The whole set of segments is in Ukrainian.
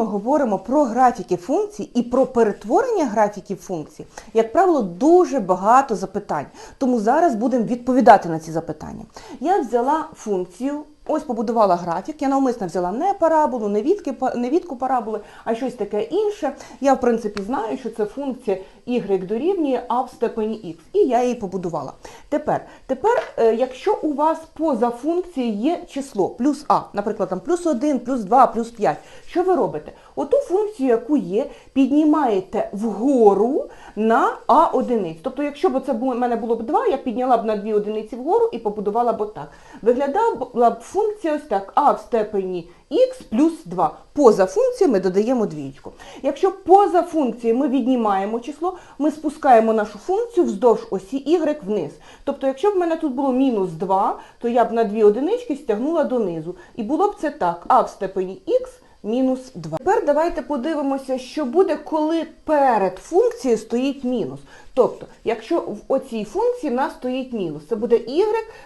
Ми говоримо про графіки функцій і про перетворення графіків функцій, як правило, дуже багато запитань. Тому зараз будемо відповідати на ці запитання. Я взяла функцію, ось побудувала графік. Я навмисно взяла не параболу, не, відки, не відку параболи, а щось таке інше. Я, в принципі, знаю, що це функція y дорівнює а в степені x. І я її побудувала. Тепер, тепер, е, якщо у вас поза функцією є число плюс а, наприклад, там плюс 1, плюс 2, плюс 5, що ви робите? Оту функцію, яку є, піднімаєте вгору на а одиниць. Тобто, якщо б це в мене було б 2, я підняла б на 2 одиниці вгору і побудувала б отак. Виглядала б функція ось так, а в степені х плюс 2. Поза функцією ми додаємо двічку. Якщо поза функцією ми віднімаємо число, ми спускаємо нашу функцію вздовж осі y вниз. Тобто, якщо б в мене тут було мінус 2, то я б на дві одинички стягнула донизу. І було б це так, а в степені х мінус 2. Тепер давайте подивимося, що буде, коли перед функцією стоїть мінус. Тобто, якщо в оцій функції в нас стоїть мінус, це буде y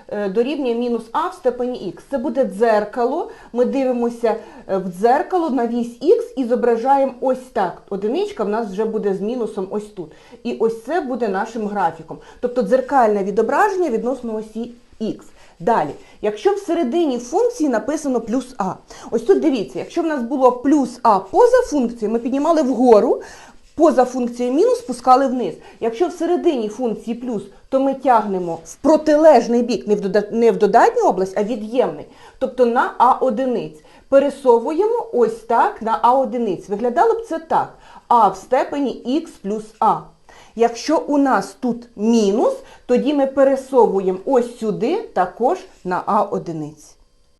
е, дорівнює мінус а в степені х. Це буде дзеркало. Ми дивимося е, в дзеркало на вісь х і зображаємо ось так. Одиничка в нас вже буде з мінусом ось тут. І ось це буде нашим графіком. Тобто дзеркальне відображення відносно осі х. Далі, якщо всередині функції написано плюс а. Ось тут дивіться, якщо в нас було плюс а поза функцією, ми піднімали вгору, поза функцією мінус спускали вниз. Якщо всередині функції плюс, то ми тягнемо в протилежний бік, не в, додатню область, а від'ємний. Тобто на а одиниць. Пересовуємо ось так на а одиниць. Виглядало б це так. а в степені х плюс а. Якщо у нас тут мінус, тоді ми пересовуємо ось сюди також на А одиниць.